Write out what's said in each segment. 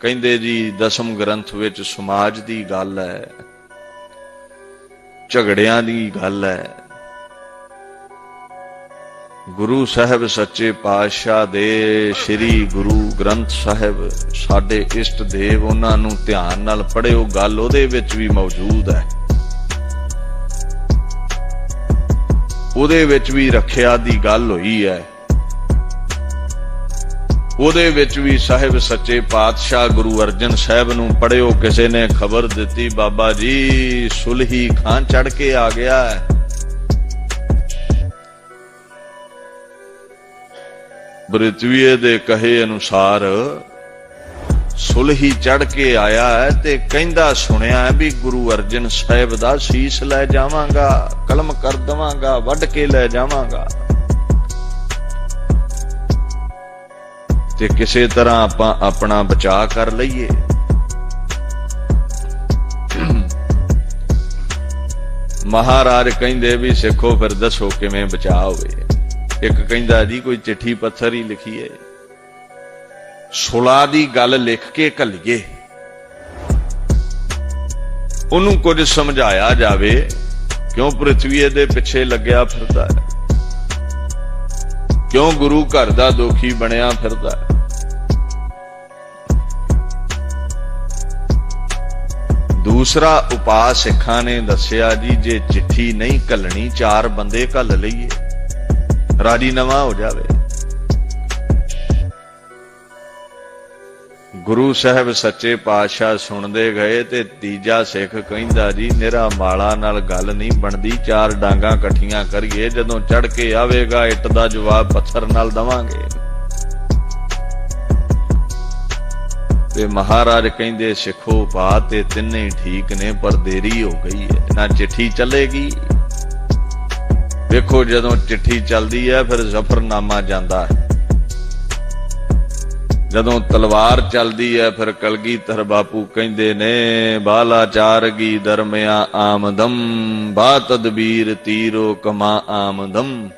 ਕਹਿੰਦੇ ਜੀ, ਦਸਮ ਗ੍ਰੰਥ ਵਿੱਚ ਸਮਾਜ ਦੀ ਗੱਲ ਹੈ, ਝਗੜਿਆਂ ਦੀ ਗੱਲ ਹੈ। ਗੁਰੂ ਸਾਹਿਬ ਸੱਚੇ ਪਾਤਸ਼ਾਹ ਦੇ ਸ੍ਰੀ ਗੁਰੂ ਗ੍ਰੰਥ ਸਾਹਿਬ, ਸਾਡੇ ਇਸ਼ਟ ਦੇਵ ਉਹਨਾਂ ਨੂੰ ਧਿਆਨ ਨਾਲ ਪੜ੍ਹਿਓ, ਗੱਲ ਉਹਦੇ ਵਿੱਚ ਵੀ ਮੌਜੂਦ ਹੈ। ਉਹਦੇ ਵਿੱਚ ਵੀ ਰੱਖਿਆ ਦੀ ਗੱਲ ਹੋਈ ਹੈ। ਉਹਦੇ ਵਿੱਚ ਵੀ ਸਾਹਿਬ ਸੱਚੇ ਪਾਤਸ਼ਾਹ ਗੁਰੂ ਅਰਜਨ ਸਾਹਿਬ ਨੂੰ ਪੜਿਓ ਕਿਸੇ ਨੇ ਖਬਰ ਦਿੱਤੀ, ਬਾਬਾ ਜੀ, ਸੁਲਹੀ ਖਾਂ ਚੜ ਕੇ ਆ ਗਿਆ ਹੈ। ਬ੍ਰਿਤਵੀਏ ਦੇ ਕਹੇ ਅਨੁਸਾਰ ਸੁਲਹੀ ਚੜ ਕੇ ਆਇਆ ਹੈ ਤੇ ਕਹਿੰਦਾ ਸੁਣਿਆ ਵੀ ਗੁਰੂ ਅਰਜਨ ਸਾਹਿਬ ਦਾ ਸੀਸ ਲੈ ਜਾਵਾਂਗਾ, ਕਲਮ ਕਰ ਦਵਾਂਗਾ, ਵੱਢ ਕੇ ਲੈ ਜਾਵਾਂਗਾ। ਤੇ ਕਿਸੇ ਤਰ੍ਹਾਂ ਆਪਾਂ ਆਪਣਾ ਬਚਾਅ ਕਰ ਲਈਏ। ਮਹਾਰਾਜ ਕਹਿੰਦੇ ਵੀ, ਸਿੱਖੋ ਫਿਰ ਦੱਸੋ ਕਿਵੇਂ ਬਚਾਅ ਹੋਵੇ। ਇੱਕ ਕਹਿੰਦਾ ਜੀ ਕੋਈ ਚਿੱਠੀ ਪੱਥਰ ਹੀ ਲਿਖੀਏ ਸੁਲਾ ਦੀ ਗੱਲ ਲਿਖ ਕੇ ਘੱਲੀਏ। ਉਹਨੂੰ ਕੁਝ ਸਮਝਾਇਆ ਜਾਵੇ, ਕਿਉਂ ਪ੍ਰithvi ਦੇ ਪਿੱਛੇ ਲੱਗਿਆ ਫਿਰਦਾ ਹੈ? ਕਿਉਂ ਗੁਰੂ ਘਰ ਦਾ ਦੋਖੀ ਬਣਿਆ ਫਿਰਦਾ ਹੈ? ਦੂਸਰਾ ਉਪਾਅ ਸਿੱਖਾਂ ਨੇ ਦੱਸਿਆ ਜੀ, ਜੇ ਚਿੱਠੀ ਨਹੀਂ ਘੱਲਣੀ, ਚਾਰ ਬੰਦੇ ਘੱਲ ਲਈਏ। ਰਾਜੀ ਨਵਾਂ ਹੋ ਜਾਵੇ। ਗੁਰੂ ਸਾਹਿਬ ਸੱਚੇ ਪਾਤਸ਼ਾਹ ਸੁਣਦੇ ਗਏ ਤੇ ਤੀਜਾ ਸਿੱਖ ਕਹਿੰਦਾ ਜੀ ਨਿਰਾ ਮਾਲਾ ਨਾਲ ਗੱਲ ਨਹੀਂ ਬਣਦੀ, ਚਾਰ ਡਾਂਗਾ ਇਕੱਠੀਆਂ ਕਰੀਏ, ਜਦੋਂ ਚੜ ਕੇ ਆਵੇਗਾ, ਇੱਟ ਦਾ ਜਵਾਬ ਪੱਥਰ ਨਾਲ ਦਵਾਂਗੇ। ਤੇ ਮਹਾਰਾਜ ਕਹਿੰਦੇ, ਸਿੱਖੋ ਪਾ ਤੇ ਤਿੰਨੇ ਠੀਕ ਨੇ, ਪਰ ਦੇਰੀ ਹੋ ਗਈ ਹੈ, ਨਾ ਚਿੱਠੀ ਚੱਲੇਗੀ। ਵੇਖੋ ਜਦੋਂ ਚਿੱਠੀ ਚੱਲਦੀ ਹੈ, ਫਿਰ ਜ਼ਫਰਨਾਮਾ ਜਾਂਦਾ ਹੈ। ਜਦੋਂ ਤਲਵਾਰ ਚੱਲਦੀ ਹੈ ਫਿਰ ਕਲਗੀਧਰ ਬਾਪੂ ਕਹਿੰਦੇ ਨੇ ਬਾਲਾ ਚਾਰਗੀ ਦਰਮਿਆ ਆਮਦਮ ਬਾ ਤਦਬੀਰ ਤੀਰੋ ਕਮਾ ਆਮਦਮ।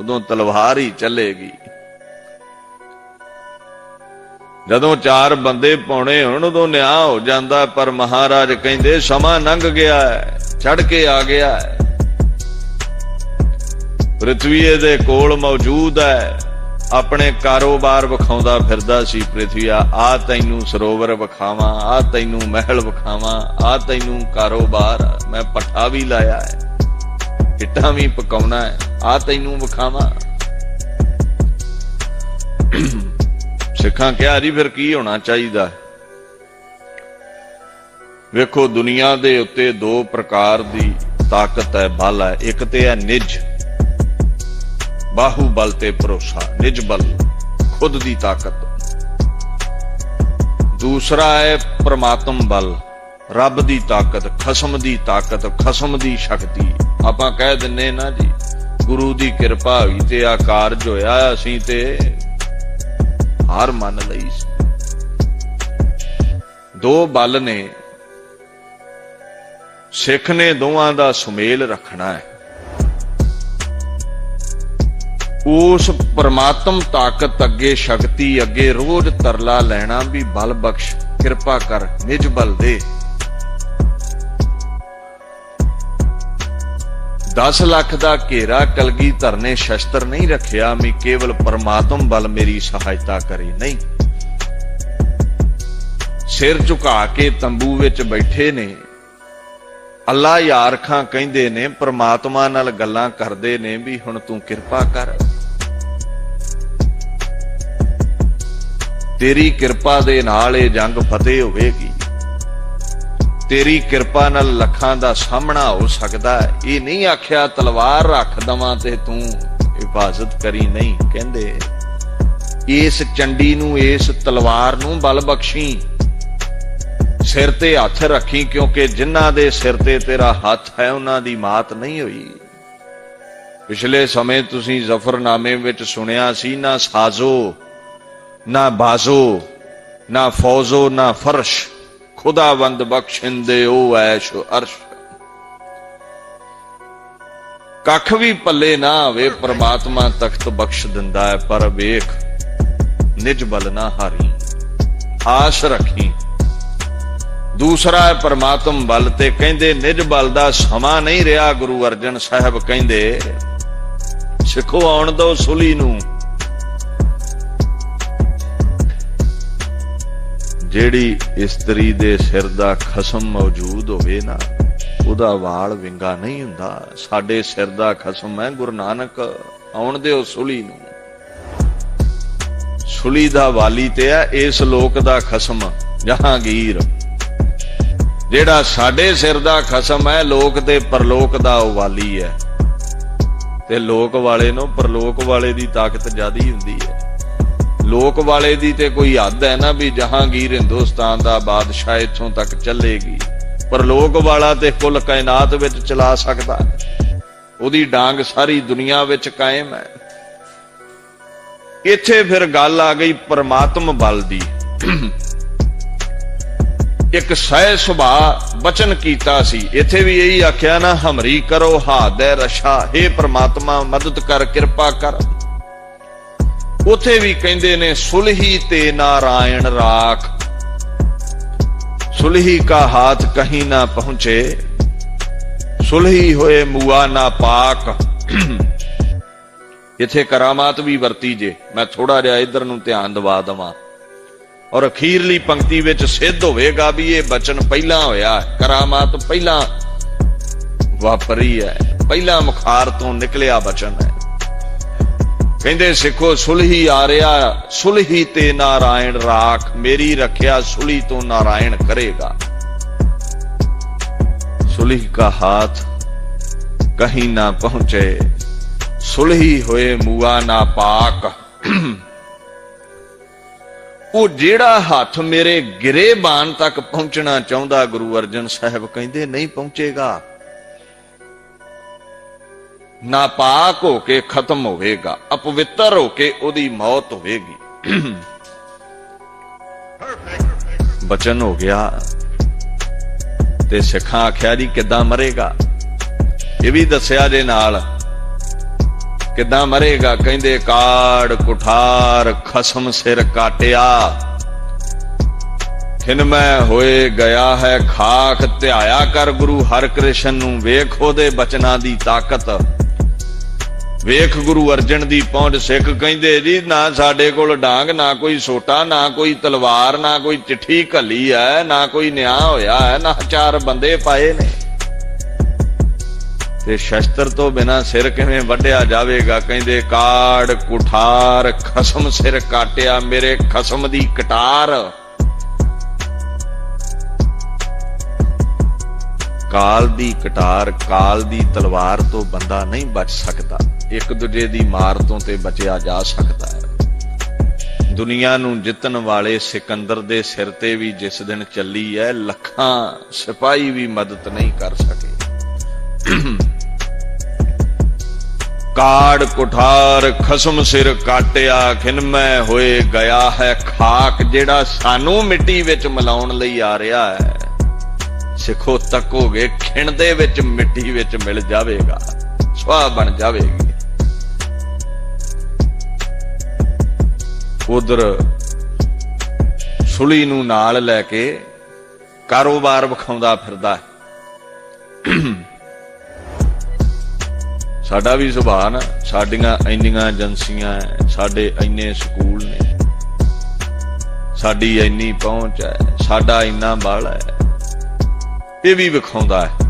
ਉਦੋਂ ਤਲਵਾਰ ਹੀ ਚੱਲੇਗੀ। ਜਦੋਂ ਚਾਰ ਬੰਦੇ ਪਾਉਣੇ ਹੋਣ, ਉਦੋਂ ਨਿਆਂ ਹੋ ਜਾਂਦਾ, ਪਰ ਮਹਾਰਾਜ ਕਹਿੰਦੇ, ਸਮਾਂ ਲੰਘ ਗਿਆ ਹੈ ਚੜ ਕੇ ਆ ਗਿਆ ਹੈ ਪ੍ਰithvi ਦੇ ਕੋਲ ਮੌਜੂਦ ਹੈ ਆਪਣੇ ਕਾਰੋਬਾਰ ਵਿਖਾਉਂਦਾ ਫਿਰਦਾ ਸੀ ਪ੍ਰithvi ਆ ਤੈਨੂੰ ਸਰੋਵਰ ਵਿਖਾਵਾਂ, ਆ ਤੈਨੂੰ ਮਹਿਲ ਵਿਖਾਵਾਂ, ਆ ਤੈਨੂੰ ਕਾਰੋਬਾਰ, ਮੈਂ ਪੱਠਾ ਵੀ ਲਾਇਆ ਹੈ, ਇੱਟਾਂ ਵੀ ਪਕਾਉਣਾ ਹੈ, ਆ ਤੈਨੂੰ ਵਿਖਾਵਾਂ। ਸਿੱਖਾਂ ਕਿਹਾ ਜੀ ਫਿਰ ਕੀ ਹੋਣਾ ਚਾਹੀਦਾ? ਵੇਖੋ, ਦੁਨੀਆ ਦੇ ਉੱਤੇ ਦੋ ਪ੍ਰਕਾਰ ਦੀ ਤਾਕਤ ਹੈ, ਬਲ ਹੈ, ਇੱਕ ਤੇ ਹੈ ਨਿਜ। ਬਾਹੂ ਬਲ ਤੇ ਭਰੋਸਾ, ਨਿਜ ਬਲ, ਖੁਦ ਦੀ ਤਾਕਤ। ਦੂਸਰਾ ਹੈ ਪ੍ਰਮਾਤਮ ਬਲ, ਰੱਬ ਦੀ ਤਾਕਤ, ਖਸਮ ਦੀ ਤਾਕਤ, ਖਸਮ ਦੀ ਸ਼ਕਤੀ। ਆਪਾਂ ਕਹਿ ਦਿੰਨੇ ਨਾ ਜੀ, ਗੁਰੂ ਦੀ ਕਿਰਪਾ ਹੋਈ ਤੇ ਆ ਕਾਰਜ ਹੋਇਆ, ਅਸੀਂ ਤੇ ਹਾਰ ਮੰਨ ਲਈ ਦੋ ਬਲ ਨੇ, ਸਿੱਖ ਨੇ ਦੋਵਾਂ ਦਾ ਸੁਮੇਲ ਰੱਖਣਾ ਹੈ। ਉਸ ਪਰਮਾਤਮ ਤਾਕਤ ਅੱਗੇ ਸ਼ਕਤੀ ਅੱਗੇ ਰੋਜ਼ ਤਰਲਾ ਲੈਣਾ ਵੀ ਬਲ ਬਖਸ਼, ਕਿਰਪਾ ਕਰ, ਨਿਜ ਬਲ ਦੇ। 10 ਲੱਖ ਦਾ ਘੇਰਾ ਕਲਗੀ ਧਰਨੇ ਸ਼ਸਤਰ ਨਹੀਂ ਰੱਖਿਆ ਮੈਂ ਕੇਵਲ ਪਰਮਾਤਮ ਬਲ ਮੇਰੀ ਸਹਾਇਤਾ ਕਰੇ, ਨਹੀਂ। ਸਿਰ ਝੁਕਾ ਕੇ ਤੰਬੂ ਵਿੱਚ ਬੈਠੇ ਨੇ ਅੱਲਾ ਯਾਰ ਖਾਂ ਕਹਿੰਦੇ ਨੇ, ਪ੍ਰਮਾਤਮਾ ਨਾਲ ਗੱਲਾਂ ਕਰਦੇ ਨੇ ਵੀ ਹੁਣ ਤੂੰ ਕਿਰਪਾ ਕਰ। ਤੇਰੀ ਕਿਰਪਾ ਦੇ ਨਾਲ ਇਹ ਜੰਗ ਫਤਿਹ ਹੋਵੇਗੀ। ਤੇਰੀ ਕਿਰਪਾ ਨਾਲ ਲੱਖਾਂ ਦਾ ਸਾਹਮਣਾ ਹੋ ਸਕਦਾ ਹੈ। ਇਹ ਨਹੀਂ ਆਖਿਆ, ਤਲਵਾਰ ਰੱਖ ਦਵਾਂ ਤੇ ਤੂੰ ਹਿਫਾਜ਼ਤ ਕਰੀ, ਨਹੀਂ ਕਹਿੰਦੇ। ਇਸ ਚੰਡੀ ਨੂੰ, ਇਸ ਤਲਵਾਰ ਨੂੰ ਬਲ ਬਖਸ਼ੀ। ਸਿਰ ਤੇ ਹੱਥ ਰੱਖੀ ਕਿਉਂਕਿ ਜਿਨ੍ਹਾਂ ਦੇ ਸਿਰ ਤੇ ਤੇਰਾ ਹੱਥ ਹੈ, ਉਹਨਾਂ ਦੀ ਮਾਤ ਨਹੀਂ ਹੋਈ। ਪਿਛਲੇ ਸਮੇਂ ਤੁਸੀਂ ਜ਼ਫਰਨਾਮੇ ਵਿੱਚ ਸੁਣਿਆ ਸੀ, ਨਾ ਸਾਜ਼ੋ, ਨਾ ਬਾਜ਼ੋ, ਨਾ ਫੌਜ਼ੋ, ਨਾ ਫਰਸ਼। ਖੁਦਾਵੰਦ ਬਖਸ਼ਿੰਦੇ ਉਹ ਐਸ਼ ਅਰਸ਼। ਕੱਖ ਵੀ ਪੱਲੇ ਨਾ ਆਵੇ, ਪ੍ਰਮਾਤਮਾ ਤਖਤ ਬਖਸ਼ ਦਿੰਦਾ ਹੈ, ਪਰ ਵੇਖ, ਨਿਜ ਬਲ ਨਾ ਹਾਰੀ। ਆਸ ਰੱਖੀ। ਦੂਸਰਾ ਪਰਮਾਤਮ ਬਲ ਤੇ ਕਹਿੰਦੇ, ਨਿਜ ਬਲ ਦਾ ਸਮਾਂ ਨਹੀਂ ਰਿਹਾ, ਗੁਰੂ ਅਰਜਨ ਸਾਹਿਬ ਕਹਿੰਦੇ, ਸਿੱਖੋ ਆਉਣ ਦੋ ਸੁਲੀ ਨੂੰ। ਜਿਹੜੀ ਇਸਤਰੀ ਦੇ ਸਿਰ ਦਾ ਖਸਮ ਮੌਜੂਦ ਹੋਵੇ ਨਾ, ਉਹਦਾ ਵਾਲ ਵਿੰਗਾ ਨਹੀਂ ਹੁੰਦਾ। ਸਾਡੇ ਸਿਰ ਦਾ ਖਸਮ ਹੈ, ਗੁਰੂ ਨਾਨਕ, ਆਉਣ ਦਿਓ ਸੁਲੀ ਨੂੰ। ਸੁਲੀ ਦਾ ਵਾਲੀ ਤੇ ਹੈ, ਇਸ ਲੋਕ ਦਾ ਖਸਮ, ਜਹਾਂਗੀਰ। ਜਿਹੜਾ ਸਾਡੇ ਸਿਰ ਦਾ ਖਸਮ ਹੈ, ਲੋਕ ਤੇ ਪਰਲੋਕ ਦਾ ਉਹ ਹੈ। ਤੇ ਲੋਕ ਵਾਲੇ ਨੂੰ ਪਰਲੋਕ ਵਾਲੇ ਦੀ ਤਾਕਤ ਜ਼ਿਆਦੀ ਹੁੰਦੀ ਹੈ। ਲੋਕ ਵਾਲੇ ਦੀ ਤੇ ਕੋਈ ਹੱਦ ਹੈ ਨਾ ਵੀ ਜਹਾਂਗੀਰ ਹਿੰਦੁਸਤਾਨ ਦਾ ਬਾਦਸ਼ਾਹ ਇੱਥੋਂ ਤੱਕ ਚੱਲੇਗੀ। ਪਰਲੋਕ ਵਾਲਾ ਤੇ ਕੁੱਲ ਕਾਇਨਾਤ ਵਿੱਚ ਚਲਾ ਸਕਦਾ ਉਹਦੀ ਡਾਂਗ ਸਾਰੀ ਦੁਨੀਆ ਵਿੱਚ ਕਾਇਮ ਹੈ। ਇੱਥੇ ਫਿਰ ਗੱਲ ਆ ਗਈ ਪਰਮਾਤਮ ਬਲ ਦੀ। ਇੱਕ ਸਹਿ ਸੁਭਾ ਬਚਨ ਕੀਤਾ ਸੀ। ਇੱਥੇ ਵੀ ਇਹੀ ਆਖਿਆ ਨਾ, ਹਮਰੀ ਕਰੋ ਹਾਦੈ ਰਸ਼ਾ हे ਪ੍ਰਮਾਤਮਾ, ਮਦਦ ਕਰ, ਕਿਰਪਾ ਕਰ। ਉਥੇ ਵੀ ਕਹਿੰਦੇ ਨੇ, ਸੁਲਹੀ ਤੇ ਨਾਰਾਇਣ ਰਾਖ। ਸੁਲਹੀ ਕਾ ਹਾਥ ਕਹੀਂ ਨਾ ਪਹੁੰਚੇ, ਸੁਲਹੀ ਹੋਏ ਮੂਆ ਨਾ ਪਾਕ। ਇਥੇ ਕਰਾਮਾਤ ਵੀ ਵਰਤੀ ਜੇ, ਮੈਂ ਥੋੜਾ ਜਿਹਾ ਇਧਰ ਨੂੰ ਧਿਆਨ ਦਿਵਾ ਦਵਾਂ। ਔਰ ਅਖੀਰਲੀ ਪੰਕਤੀ ਵਿੱਚ ਸਿੱਧ ਹੋਵੇਗਾ ਵੀ ਇਹ ਬਚਨ ਪਹਿਲਾਂ ਹੋਇਆ ਹੈ। ਕਰਾਮਾਤ ਪਹਿਲਾਂ ਵਾਪਰੀ ਹੈ। ਪਹਿਲਾਂ ਮੁਖਾਰ ਤੋਂ ਨਿਕਲਿਆ ਬਚਨ ਹੈ। ਕਹਿੰਦੇ, ਸਿੱਖੋ, ਸੁਲਹੀ ਆ ਰਿਹਾ ਸੁਲਹੀ ਤੇ ਨਾਰਾਇਣ ਰਾਖ, ਮੇਰੀ ਰੱਖਿਆ ਸੁਲਹੀ ਤੋਂ ਨਾਰਾਇਣ ਕਰੇਗਾ। ਸੁਲਹੀ ਕਾ ਹਾਥ ਕਹੀਂ ਨਾ ਪਹੁੰਚੇ। ਸੁਲਹੀ ਹੋਏ ਮੂਆ ਨਾ ਪਾਕ। ਉਹ ਜਿਹੜਾ ਹੱਥ ਮੇਰੇ ਗਿਰੇ ਬਾਣ ਤੱਕ ਪਹੁੰਚਣਾ ਚਾਹੁੰਦਾ, ਗੁਰੂ ਅਰਜਨ ਸਾਹਿਬ ਕਹਿੰਦੇ, ਨਹੀਂ ਪਹੁੰਚੇਗਾ। ਨਾਪਾਕ ਹੋ ਕੇ ਖਤਮ ਹੋਵੇਗਾ, ਅਪਵਿੱਤਰ ਹੋ ਕੇ ਉਹਦੀ ਮੌਤ ਹੋਵੇਗੀ। ਬਚਨ ਹੋ ਗਿਆ ਤੇ ਸਿੱਖਾਂ ਆਖਿਆ ਜੀ ਕਿੱਦਾਂ ਮਰੇਗਾ? ਇਹ ਵੀ ਦੱਸਿਆ ਜੇ ਨਾਲ ਕਿੱਦਾਂ ਮਰੇਗਾ? ਕਹਿੰਦੇ, ਕਾੜ, ਕੁਠਾਰ, ਖਸਮ ਸਿਰ ਕਾਟਿਆ। ਖਿਨ ਹੋਏ ਗਿਆ ਹੈ ਖਾਕ, ਧਿਆਇਆ ਕਰ ਗੁਰੂ ਹਰ ਕ੍ਰਿਸ਼ਨ ਨੂੰ। ਵੇਖ ਉਹਦੇ ਬਚਨਾਂ ਦੀ ਤਾਕਤ। ਵੇਖ ਗੁਰੂ ਅਰਜਨ ਦੀ ਪਹੁੰਚ ਸਿੱਖ ਕਹਿੰਦੇ ਜੀ, ਨਾ ਸਾਡੇ ਕੋਲ ਡਾਂਗ, ਨਾ ਕੋਈ ਸੋਟਾ, ਨਾ ਕੋਈ ਤਲਵਾਰ, ਨਾ ਕੋਈ ਚਿੱਠੀ ਘੱਲੀ ਹੈ, ਨਾ ਕੋਈ ਨਿਆਂ ਹੋਇਆ ਹੈ, ਨਾ ਚਾਰ ਬੰਦੇ ਪਾਏ ਨੇ। ਤੇ ਸ਼ਸਤਰ ਤੋਂ ਬਿਨਾ ਸਿਰ ਕਿਵੇਂ ਵੱਢਿਆ ਜਾਵੇਗਾ? ਕਹਿੰਦੇ, ਕਾੜ, ਕੁਠਾਰ, ਖਸਮ ਸਿਰ ਕਾਟਿਆ, ਮੇਰੇ ਖਸਮ ਦੀ ਕਟਾਰ। ਕਾਲ ਦੀ ਕਟਾਰ, ਕਾਲ ਦੀ ਤਲਵਾਰ ਤੋਂ ਬੰਦਾ ਨਹੀਂ ਬਚ ਸਕਦਾ। ਇੱਕ ਦੂਜੇ ਦੀ ਮਾਰ ਤੋਂ ਤੇ ਬਚਿਆ ਜਾ ਸਕਦਾ ਹੈ। ਦੁਨੀਆ ਨੂੰ ਜਿੱਤਣ ਵਾਲੇ ਸਿਕੰਦਰ ਦੇ ਸਿਰ ਤੇ ਵੀ ਜਿਸ ਦਿਨ ਚੱਲੀ ਹੈ, ਲੱਖਾਂ ਸਿਪਾਹੀ ਵੀ ਮਦਦ ਨਹੀਂ ਕਰ ਸਕੇ। ਕਾੜ ਕੁਠਾਰ ਖਸਮ ਸਿਰ ਕਾਟਿਆ ਖਿਨਮੈ ਹੋਏ ਗਿਆ ਹੈ ਖਾਕ, ਜਿਹੜਾ ਸਾਨੂੰ ਮਿੱਟੀ ਵਿੱਚ ਮਿਲਾਉਣ ਲਈ ਆ ਰਿਹਾ ਹੈ। ਸਿੱਖੋ ਤੱਕੋਗੇ ਖਿਣ ਦੇ ਵਿੱਚ ਮਿੱਟੀ ਵਿੱਚ ਮਿਲ ਜਾਵੇਗਾ ਸਵਾਹ ਬਣ ਜਾਵੇਗੀ। ਉਧਰ ਸੁਲੀ ਨੂੰ ਨਾਲ ਲੈ ਕੇ ਕਾਰੋਬਾਰ ਵਿਖਾਉਂਦਾ ਫਿਰਦਾ ਹੈ। ਸਾਡਾ ਵੀ ਸੁਭਾਅ ਨਾ ਸਾਡੀਆਂ ਇੰਨੀਆਂ ਏਜੰਸੀਆਂ ਹੈ, ਸਾਡੇ ਇੰਨੇ ਸਕੂਲ ਨੇ। ਸਾਡੀ ਇੰਨੀ ਪਹੁੰਚ ਹੈ ਸਾਡਾ ਇੰਨਾ ਬਲ ਹੈ ਇਹ ਵੀ ਵਿਖਾਉਂਦਾ ਹੈ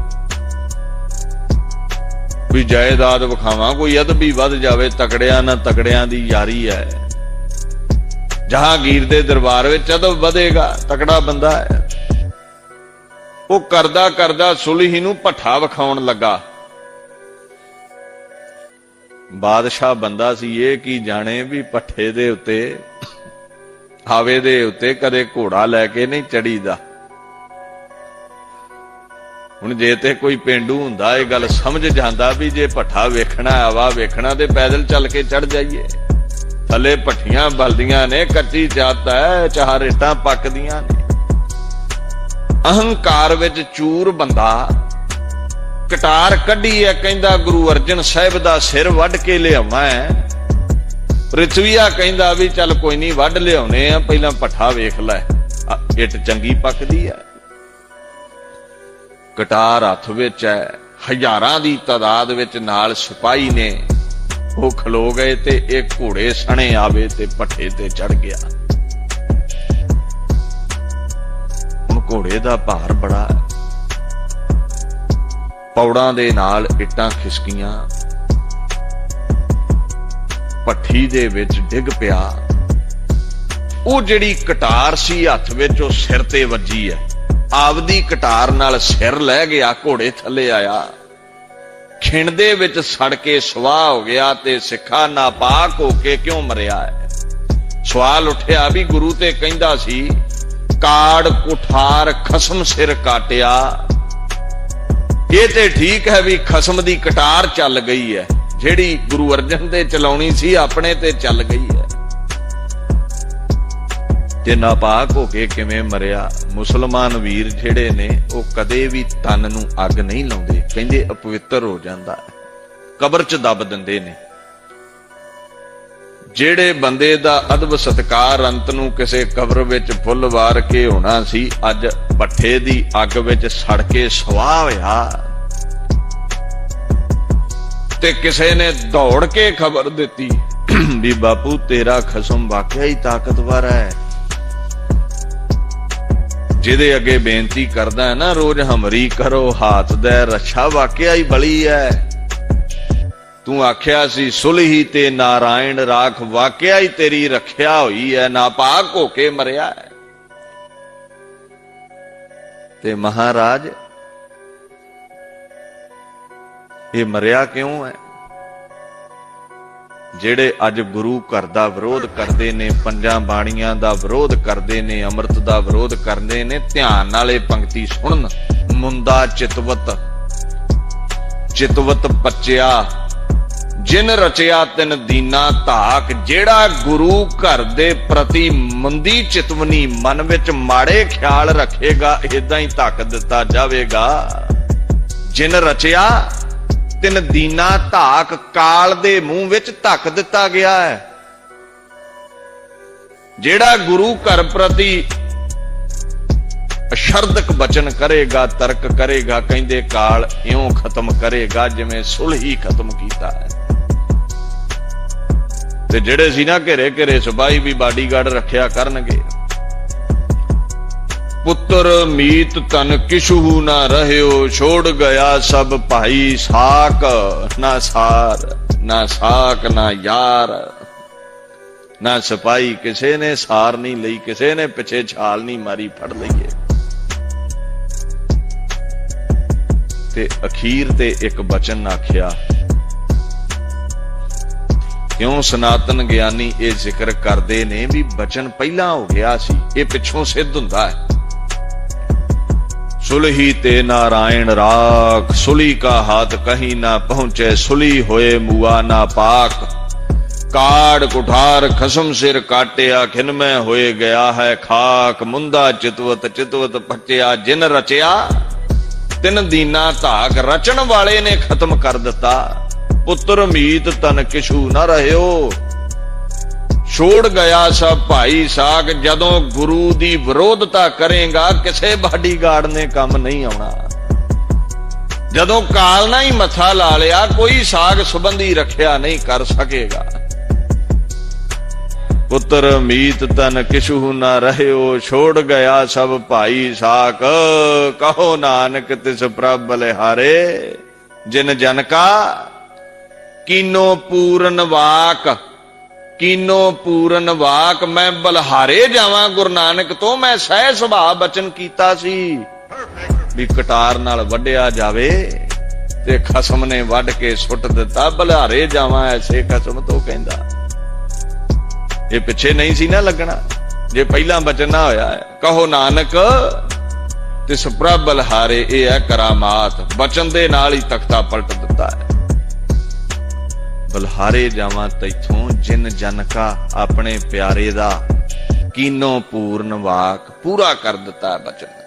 ਵੀ ਜਾਇਦਾਦ ਵਿਖਾਵਾਂ ਕੋਈ ਅਦਬੀ ਵੱਧ ਜਾਵੇ ਤਕੜਿਆਂ ਨਾਲ ਤਕੜਿਆਂ ਦੀ ਯਾਰੀ ਹੈ ਜਹਾਂਗੀਰ ਦੇ ਦਰਬਾਰ ਵਿੱਚ ਅਦਬ ਵਧੇਗਾ ਤਕੜਾ ਬੰਦਾ ਹੈ ਉਹ ਕਰਦਾ ਕਰਦਾ ਸੁਲਹੀ ਨੂੰ ਭੱਠਾ ਵਿਖਾਉਣ ਲੱਗਾ। ਬਾਦਸ਼ਾਹ ਬੰਦਾ ਸੀ ਇਹ ਕੀ ਜਾਣੇ ਵੀ ਪੱਠੇ ਦੇ ਉੱਤੇ, ਹਾਵੇ ਦੇ ਉੱਤੇ ਕਦੇ ਘੋੜਾ ਲੈ ਕੇ ਨਹੀਂ ਚੜੀਦਾ। ਹੁਣ ਜੇ ਤੇ ਕੋਈ ਪਿੰਡੂ ਹੁੰਦਾ, ਇਹ ਗੱਲ ਸਮਝ ਜਾਂਦਾ ਵੀ ਜੇ ਪੱਠਾ ਵੇਖਣਾ ਆਵਾ ਵੇਖਣਾ, ਤੇ ਪੈਦਲ ਚੱਲ ਕੇ ਚੜ ਜਾਈਏ। ਥੱਲੇ ਪੱਠੀਆਂ ਬਲਦੀਆਂ ਨੇ, ਕੱਚੀ ਜਾਤ ਹੈ ਚਾਹ ਰੇਟਾਂ ਪੱਕਦੀਆਂ ਨੇ। ਅਹੰਕਾਰ ਵਿੱਚ ਚੂਰ ਬੰਦਾ ਕਟਾਰ ਕੱਢੀ ਹੈ ਕਹਿੰਦਾ ਗੁਰੂ ਅਰਜਨ ਸਾਹਿਬ ਦਾ ਸਿਰ ਵੱਢ ਕੇ ਲਿਆਵਾਂ ਹੈ ਪ੍ਰਿਥਵੀਆ ਕਹਿੰਦਾ ਵੀ ਚੱਲ ਕੋਈ ਨਹੀਂ ਵੱਢ ਲਿਆਉਨੇ ਆ, ਪਹਿਲਾਂ ਪੱਠਾ ਵੇਖ ਲੈ। ਇੱਟ ਚੰਗੀ ਪੱਕਦੀ ਹੈ ਕਟਾਰ ਹੱਥ ਵਿੱਚ ਹੈ ਹਜ਼ਾਰਾਂ ਦੀ ਤਾਦਾਦ ਵਿੱਚ ਨਾਲ ਸਿਪਾਹੀ ਨੇ। ਉਹ ਖਲੋ ਗਏ ਤੇ ਇਹ ਘੋੜੇ ਸਣੇ ਆਵੇ ਤੇ ਪੱਠੇ ਤੇ ਚੜ ਗਿਆ। ਹੁਣ ਘੋੜੇ ਦਾ ਭਾਰ ਬੜਾ ਪੌੜਾਂ ਦੇ ਨਾਲ ਇੱਟਾਂ ਖਿਸਕੀਆਂ। ਪੱਠੀ ਦੇ ਵਿੱਚ ਡਿੱਗ ਪਿਆ। ਉਹ ਜਿਹੜੀ ਕਟਾਰ ਸੀ ਹੱਥ ਵਿੱਚ, ਉਹ ਸਿਰ ਤੇ ਵੱਜੀ ਹੈ। ਆਪਦੀ ਕਟਾਰ ਨਾਲ ਸਿਰ ਲੈ ਗਿਆ, ਘੋੜੇ ਥੱਲੇ ਆਇਆ। ਖਿੰਡ ਦੇ ਵਿੱਚ ਸੜ ਕੇ ਸਵਾਹ ਹੋ ਗਿਆ ਤੇ ਸਿੱਖਾ ਨਾਪਾਕ ਹੋ ਕੇ ਕਿਉਂ ਮਰਿਆ ਹੈ? ਸਵਾਲ ਉੱਠਿਆ ਵੀ ਗੁਰੂ ਤੇ ਕਹਿੰਦਾ ਸੀ, ਕਾੜ ਕੁਠਾਰ ਖਸਮ ਸਿਰ ਕਾਟਿਆ। ਇਹ ਤੇ ਠੀਕ ਹੈ ਵੀ ਖਸਮ ਦੀ ਕਟਾਰ ਚੱਲ ਗਈ ਹੈ। ਜਿਹੜੀ ਗੁਰੂ ਅਰਜਨ ਤੇ ਚਲਾਉਣੀ ਸੀ, ਆਪਣੇ ਤੇ ਚੱਲ ਗਈ ਹੈ। ਤੇ ਨਾਪਾਕ ਹੋ ਕੇ ਕਿਵੇਂ ਮਰਿਆ? ਮੁਸਲਮਾਨ ਵੀਰ ਜਿਹੜੇ ਨੇ, ਉਹ ਕਦੇ ਵੀ ਤਨ ਨੂੰ ਅੱਗ ਨਹੀਂ ਲਾਉਂਦੇ। ਕਹਿੰਦੇ ਅਪਵਿੱਤਰ ਹੋ ਜਾਂਦਾ। ਕਬਰ 'ਚ ਦੱਬ ਦਿੰਦੇ ਨੇ। ਜਿਹੜੇ ਬੰਦੇ ਦਾ ਅਦਬ ਸਤਕਾਰ ਅੰਤ ਨੂੰ ਕਿਸੇ ਕਬਰ ਵਿੱਚ ਫੁੱਲ ਵਾਰ ਕੇ ਹੋਣਾ ਸੀ, ਅੱਜ ਪੱਠੇ ਦੀ ਅੱਗ ਵਿੱਚ ਸੜ ਕੇ ਸਵਾਹ ਹੋਇਆ। ਤੇ ਕਿਸੇ ਨੇ ਦੌੜ ਕੇ ਖਬਰ ਦਿੱਤੀ, ਵੀ ਬਾਪੂ ਤੇਰਾ ਖਸਮ ਵਾਕਿਆ ਹੀ ਤਾਕਤਵਰ ਹੈ। ਜਿਹਦੇ ਅੱਗੇ ਬੇਨਤੀ ਕਰਦਾ ਹੈ ਨਾ, ਰੋਜ਼ ਹਮਰੀ ਕਰੋ, ਹਾਥ ਦਾ ਰੱਛਾ ਵਾਕਿਆ ਹੀ ਬਲੀ ਹੈ। ਤੂੰ ਆਖਿਆ ਸੀ, ਸੁਲਹੀ ਤੇ ਨਾਰਾਇਣ ਰਾਖ ਵਾਕਿਆ ਹੀ ਤੇਰੀ ਰੱਖਿਆ ਹੋਈ ਹੈ ਨਾਪਾਕ ਹੋ ਕੇ ਮਰਿਆ ਹੈ ਤੇ ਮਹਾਰਾਜ, ਇਹ ਮਰਿਆ ਕਿਉਂ ਹੈ ਜਿਹੜੇ ਅੱਜ ਗੁਰੂ ਘਰ ਦਾ ਵਿਰੋਧ ਕਰਦੇ ਨੇ, ਪੰਜਾਂ ਬਾਣੀਆਂ ਦਾ ਵਿਰੋਧ ਕਰਦੇ ਨੇ, ਅੰਮ੍ਰਿਤ ਦਾ ਵਿਰੋਧ ਕਰਦੇ ਨੇ, ਧਿਆਨ ਨਾਲ ਇਹ ਪੰਕਤੀ ਸੁਣਨ। ਮੁੰਦਾ ਚਿਤਵਤ ਚਿਤਵਤ ਪੱਚਿਆ ਜਿਨ ਰਚਿਆ ਤਿਨ ਦੀਨਾ ਧਾਕ, ਜਿਹੜਾ ਗੁਰੂ ਘਰ ਦੇ ਪ੍ਰਤੀ ਮੰਦੀ ਚਿਤਵਨੀ ਮਨ ਵਿੱਚ ਮਾੜੇ ਖਿਆਲ ਰੱਖੇਗਾ ਇਦਾਂ ਹੀ ਧੱਕ ਦਿੱਤਾ ਜਾਵੇਗਾ। ਜਿਨ ਰਚਿਆ ਤਿਨ ਦੀਨਾ ਧਾਕ, ਕਾਲ ਦੇ ਮੂੰਹ ਵਿੱਚ ਧੱਕ ਦਿੱਤਾ ਗਿਆ ਹੈ। ਜਿਹੜਾ ਗੁਰੂ ਘਰ ਪ੍ਰਤੀ ਅਸ਼ਰਦਕ ਬਚਨ ਕਰੇਗਾ, ਤਰਕ ਕਰੇਗਾ, ਕਹਿੰਦੇ ਕਾਲ ਇਉਂ ਖਤਮ ਕਰੇਗਾ, ਜਿਵੇਂ ਸੁਲਹੀ ਖਤਮ ਕੀਤਾ ਹੈ। ਤੇ ਜਿਹੜੇ ਸੀ ਨਾ ਘੇਰੇ ਘੇਰੇ ਸਿਪਾਹੀ ਵੀ ਬਾਡੀਗਾਰਡ ਰੱਖਿਆ ਕਰਨਗੇ। ਪੁੱਤਰ ਮੀਤ ਤਨ ਕਿਛੂ ਨਾ ਰਹਿਓ, ਛੋੜ ਗਿਆ ਸਭ ਭਾਈ ਸਾਕ ਨਾ ਸਾਰ, ਨਾ ਸਾਕ ਨਾ ਯਾਰ। ਨਾ ਸਿਪਾਹੀ ਕਿਸੇ ਨੇ ਸਾਰ ਨਹੀਂ ਲਈ, ਕਿਸੇ ਨੇ ਪਿੱਛੇ ਛਾਲ ਨਹੀਂ ਮਾਰੀ, ਫੜ ਲਈਏ। ਤੇ ਅਖੀਰ ਤੇ ਇੱਕ ਬਚਨ ਆਖਿਆ ਕਿਉਂ ਸਨਾਤਨ ਗਿਆਨੀ ਇਹ ਜ਼ਿਕਰ ਕਰਦੇ ਨੇ ਵੀ ਬਚਨ ਪਹਿਲਾਂ ਹੋ ਗਿਆ ਸੀ, ਇਹ ਪਿੱਛੋਂ ਸਿੱਧ ਹੁੰਦਾ ਹੈ। ਸੁਲਹੀ ਤੇ ਨਾਰਾਇਣ ਰਾਖ, ਸੁਲੀ ਕਾ ਹਾਥ ਕਹੀਂ ਨਾ ਪਹੁੰਚੇ, ਸੁਲੀ ਹੋਏ ਮੁਆ ਨਾ ਪਾਕ। ਕਾੜ ਕੁਠਾਰ ਖਸਮ ਸਿਰ ਕਾਟਿਆ, ਖਿਨ ਮੈਂ ਹੋਏ ਗਿਆ ਹੈ ਖਾਕ। ਮੁੰਦਾ ਚਿਤਵਤ ਚਿਤਵਤ ਪੱਟਿਆ ਜਿਨ ਰਚਿਆ, ਤਿਨ ਦੀਨਾ ਧਾਕ ਰਚਣ ਵਾਲੇ ਨੇ ਖਤਮ ਕਰ ਦਿੱਤਾ। ਪੁੱਤਰ ਮੀਤ ਤਨ ਕਿਛੂ ਨਾ ਰਹਿਓ। ਛੋੜ ਗਿਆ ਸਭ ਭਾਈ ਸਾਖ ਜਦੋਂ ਗੁਰੂ ਦੀ ਵਿਰੋਧਤਾ ਕਰੇਗਾ, ਕਿਸੇ ਬਾਡੀਗਾਰਡ ਨੇ ਕੰਮ ਨਹੀਂ ਆਉਣਾ। ਜਦੋਂ ਕਾਲ ਨਾ ਹੀ ਮੱਥਾ ਲਾ ਲਿਆ, ਕੋਈ ਸਾਗ ਸੰਬੰਧੀ ਰੱਖਿਆ ਨਹੀਂ ਕਰ ਸਕੇਗਾ। ਪੁੱਤਰ ਮੀਤ ਤਨ ਕਿਛੂ ਨਾ ਰਹਿਓ, ਛੋੜ ਗਿਆ ਸਭ ਭਾਈ ਸਾਖ ਕਹੋ ਨਾਨਕ ਤਿਸ ਪ੍ਰਭ ਬਲਿਹਾਰੇ, ਜਿਨ ਜਨ ਕਾ ਕੀਨੋ ਪੂਰਨ ਵਾਕ, ਕੀਨੋ ਪੂਰਨ ਵਾਕ, ਮੈਂ ਬਲਹਾਰੇ ਜਾਵਾਂ ਗੁਰੂ ਨਾਨਕ ਤੋਂ, ਮੈਂ ਸਹਿ ਸੁਭਾਅ ਬਚਨ ਕੀਤਾ ਸੀ। ਵੀ ਕਟਾਰ ਨਾਲ ਵੱਢਿਆ ਜਾਵੇ ਤੇ ਖਸਮ ਨੇ ਵੱਢ ਕੇ ਸੁੱਟ ਦਿੱਤਾ, ਬਲਹਾਰੇ ਜਾਵਾਂ ਐਸੇ ਖਸਮ ਤੋਂ ਕਹਿੰਦਾ। ਇਹ ਪਿੱਛੇ ਨਹੀਂ ਸੀ ਨਾ ਲੱਗਣਾ, ਜੇ ਪਹਿਲਾਂ ਬਚਨ ਨਾ ਹੋਇਆ ਹੈ ਕਹੋ ਨਾਨਕ ਤੇ ਪ੍ਰਭ ਬਲਹਾਰੇ ਇਹ ਹੈ ਕਰਾਮਾਤ, ਬਚਨ ਦੇ ਨਾਲ ਹੀ ਤਖਤਾ ਪਲਟ ਦਿੱਤਾ ਹੈ। ਬਲਹਾਰੇ ਜਾਵਾਂ ਤੈਥੋਂ ਜਿਨ ਜਨ ਕਾ ਆਪਣੇ ਪਿਆਰੇ ਦਾ ਕੀਨੋ ਪੂਰਨ ਵਾਕ ਪੂਰਾ ਕਰ ਦਿੱਤਾ ਬਚਨ।